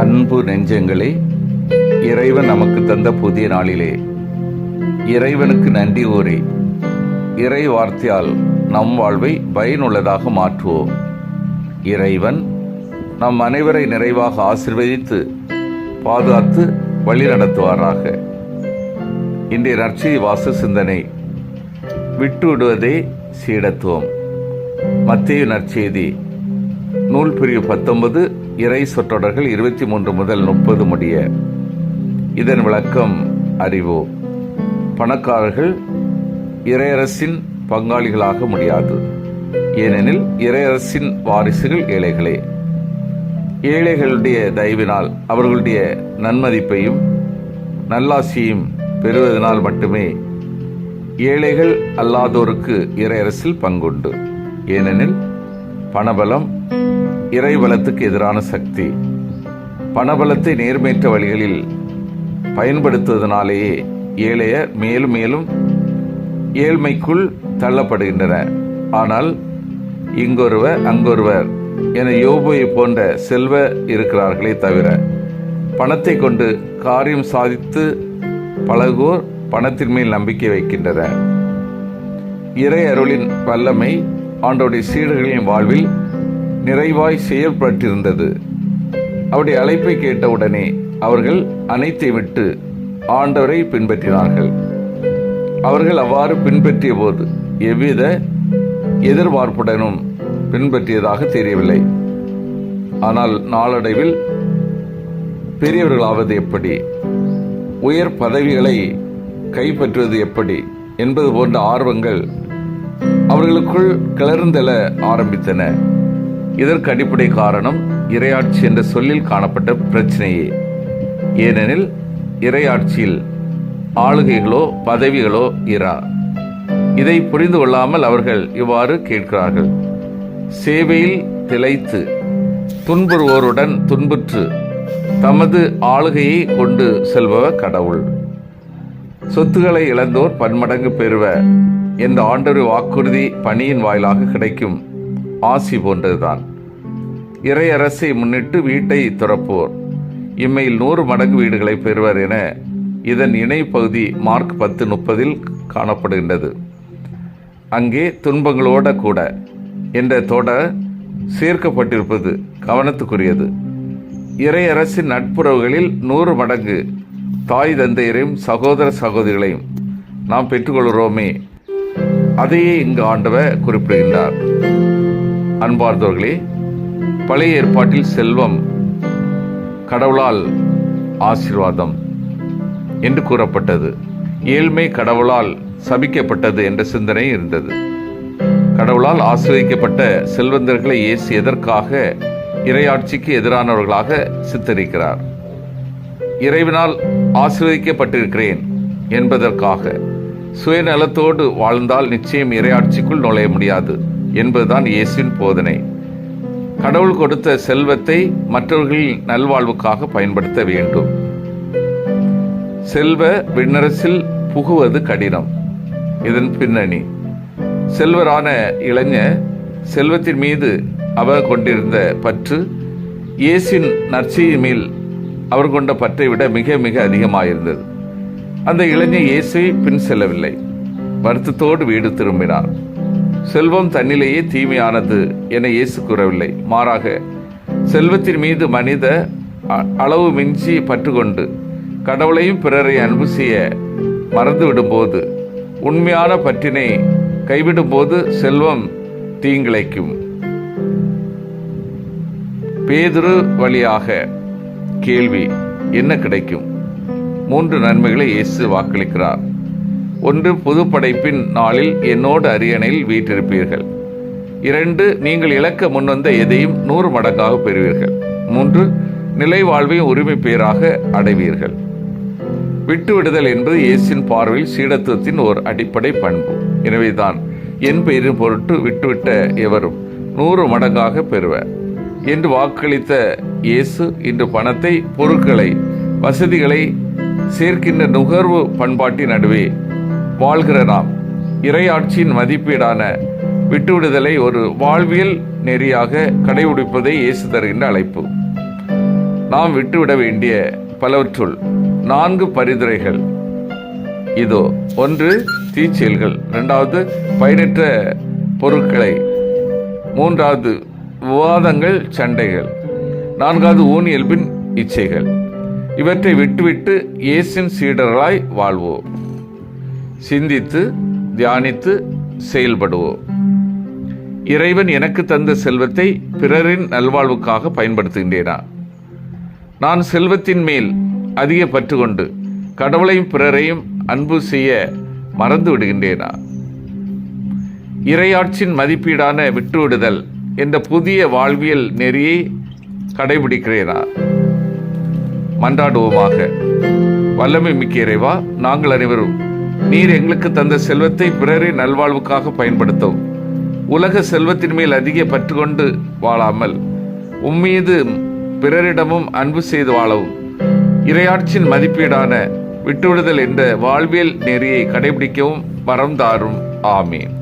அன்பு நெஞ்சங்களே இறைவன் நமக்கு தந்த புதிய நாளிலே. இறைவனுக்கு நன்றி கூறி இறை வார்த்தையால் நம் வாழ்வை பயனுள்ளதாக மாற்றுவோம். இறைவன் நம் அனைவரை நிறைவாக ஆசிர்வதித்து பாதுகாத்து வழி நடத்துவாராக. இன்றைய நற்செய்தி வாச சிந்தனை விட்டுவிடுவதே சீடத்துவம். மத்திய நற்செய்தி நூல் பிரிவு பத்தொன்பது இறை சொற்றொடர்கள் இருபத்தி மூன்று முதல் முப்பது முடிய. இதன் விளக்கம் அறிவோ. பணக்காரர்கள் இறையரசின் பங்காளிகளாக முடியாது. ஏனெனில் இறையரசின் வாரிசுகள் ஏழைகளே. ஏழைகளுடைய தயவினால் அவர்களுடைய நன்மதிப்பையும் நல்லாசியையும் பெறுவதனால் மட்டுமே ஏழைகள் அல்லாதோருக்கு இறையரசில் பங்குண்டு. ஏனெனில் பணபலம் இறைவலத்துக்கு எதிரான சக்தி. பணபலத்தை நேர்மையற்ற வழிகளில் பயன்படுத்துவதனாலேயே ஏழையர் மேலும் மேலும் ஏழ்மைக்குள் தள்ளப்படுகின்றனர் ஆனால் இங்கொருவர் அங்கொருவர் என யோபுவை போன்ற செல்வ இருக்கிறார்களே தவிர பணத்தை கொண்டு காரியம் சாதித்து பழகுவோர் பணத்தின் மேல் நம்பிக்கை வைக்கின்றனர். இறை அருளின் வல்லமை ஆண்டோடைய சீடர்களின் வாழ்வில் நிறைவாய் செயற்பட்டிருந்தது அவருடைய அழைப்பை கேட்டவுடனே அவர்கள் அனைத்தை விட்டு ஆண்டவரை பின்பற்றினார்கள். அவர்கள் அவ்வாறு பின்பற்றிய போது எவ்வித எதிர்பார்ப்புடனும் பின்பற்றியதாக தெரியவில்லை. ஆனால் நாளடைவில் பெரியவர்களாவது எப்படி உயர் பதவிகளை கைப்பற்றுவது எப்படி என்பது போன்ற ஆர்வங்கள் அவர்களுக்குள் கிளர்ந்தெழ ஆரம்பித்தன. இதற்கு அடிப்படை காரணம் இரையாட்சி என்ற சொல்லில் காணப்பட்ட பிரச்சனையே. ஏனெனில் இரையாட்சியில் ஆளுகைகளோ பதவிகளோ இரா. இதை புரிந்து கொள்ளாமல் அவர்கள் இவ்வாறு கேட்கிறார்கள். சேவையில் திளைத்து துன்புறுவோருடன் துன்புற்று தமது ஆளுகையை கொண்டு செல்பவர் கடவுள். சொத்துக்களை இழந்தோர் பன்மடங்கு பெறுவ என்ற ஆண்டொரு வாக்குறுதி பணியின் வாயிலாக கிடைக்கும். ஆசி போன்றதுதான். இறையரசை முன்னிட்டு வீட்டை துறப்போர். இம்மையில் நூறு மடங்கு வீடுகளை பெறுவர் என இதன் இணை பகுதி மார்க் பத்து முப்பதில் காணப்படுகின்றது. அங்கே துன்பங்களோட கூட என்ற தொடர் சேர்க்கப்பட்டிருப்பது கவனத்துக்குரியது. இறையரசின் நட்புறவுகளில் நூறு மடங்கு தாய் தந்தையரையும் சகோதர சகோதரிகளையும் நாம் பெற்றுக்கொள்கிறோமே. அதையே இங்கு ஆண்டவர் குறிப்பிடுகின்றார். அன்பார்ந்தவர்களே பழைய ஏற்பாட்டில் செல்வம் கடவுளால் ஆசீர்வாதம் என்று கூறப்பட்டது. ஏழ்மை கடவுளால் சபிக்கப்பட்டது என்ற சிந்தனை இருந்தது. கடவுளால் ஆசிரியக்கப்பட்ட செல்வந்தர்களை இயேசு எதற்காக இறையாட்சிக்கு எதிரானவர்களாக சித்தரிக்கிறார்? இறைவனால் ஆசிரியக்கப்பட்டிருக்கிறேன் என்பதற்காக சுயநலத்தோடு வாழ்ந்தால் நிச்சயம் இறையாட்சிக்குள் நுழைய முடியாது. என்பதுதான் இயேசுவின் போதனை. கடவுள் கொடுத்த செல்வத்தை மற்றவர்களின் நல்வாழ்வுக்காக பயன்படுத்த வேண்டும். செல்வ விண்ணரசில் புகுவது கடினம். இதன் பின்னணி. செல்வரான இளைஞர் செல்வத்தின் மீது அவர் கொண்டிருந்த பற்று இயேசின் நற்செய்தி மேல் அவர் கொண்ட பற்றை விட மிக மிக அதிகமாயிருந்தது. அந்த இளைஞர் இயேசுவை பின் செல்லவில்லை. வருத்தத்தோடு வீடு திரும்பினார். செல்வம் தன்னிலேயே தீமையானது என இயேசு கூறவில்லை. மாறாக செல்வத்தின் மீது மனித அ- அளவு மிஞ்சி பற்றுக்கொண்டு கடவுளையும் பிறரை அன்பு செய்ய மறந்துவிடும்போது உண்மையான பற்றினை கைவிடும்போது செல்வம் தீங்கிழைக்கும். பேதுரு வழியாக கேள்வி என்ன கிடைக்கும்? மூன்று நன்மைகளை இயேசு வாக்களிக்கிறார். ஒன்று புது படைப்பின் நாளில் என்னோடு அரியணையில் வீற்றிருப்பீர்கள். இரண்டு நீங்கள் இழக்க முன்வந்த எதையும் நூறு மடங்காக பெறுவீர்கள். மூன்று நிலை வாழ்வையும் உரிமை பேராக அடைவீர்கள். விட்டுவிடுதல் என்பது இயேசின் பார்வையில் சீடத்துவத்தின் ஒரு அடிப்படை பண்பு. எனவேதான் என் பெயரின் பொருட்டு விட்டுவிட்ட எவரும் நூறு மடங்காக பெறுவர். என்று வாக்களித்த இயேசு இன்று பணத்தை பொருட்களை வசதிகளை சேர்க்கின்ற நுகர்வு பண்பாட்டின் நடுவே வாழ்கிற நாம். இறையாட்சியின் மதிப்பீடான விட்டுவிடுதலை ஒரு வாழ்வியல் நெறியாக கடைபிடிப்பதை இயேசு தருகின்ற அழைப்பு. நாம் விட்டுவிட வேண்டிய பலவற்றுள் நான்கு பரிந்துரைகள். இதோ ஒன்று தீச்செயல்கள். இரண்டாவது பயனற்ற பொருட்களை. மூன்றாவது விவாதங்கள் சண்டைகள். நான்காவது ஊனியல்பின் இச்சைகள். இவற்றை விட்டுவிட்டு இயேசின் சீடர்களாய் வாழ்வோம். சிந்தித்து தியானித்து செயல்படுவோம். இறைவன் எனக்கு தந்த செல்வத்தை பிறரின் நல்வாழ்வுக்காக பயன்படுத்துகின்றேனா? நான் செல்வத்தின் மேல் அதிக பற்று கொண்டு கடவுளையும் பிறரையும் அன்பு செய்ய மறந்து விடுகின்றேனா? இறையாட்சியின் மதிப்பீடான விட்டுவிடுதல் என்ற புதிய வாழ்வியல் நெறியை கடைபிடிக்கிறேனா? மன்றாடுவோமாக. வல்லமை மிக்க இறைவா நாங்கள் அனைவரும் நீர் எங்களுக்கு தந்த செல்வத்தை பிறரின் நல்வாழ்வுக்காக பயன்படுத்தவும். உலக செல்வத்தின் மேல் அதிக பற்று கொண்டு வாழாமல் உம்மீது பிறரிடமும் அன்பு செய்து வாழவும். இரையாட்சியின் மதிப்பீடான விட்டுவிடுதல் என்ற வாழ்வியல் நெறியை கடைபிடிக்கவும் வரம் தாரும். ஆமீன்.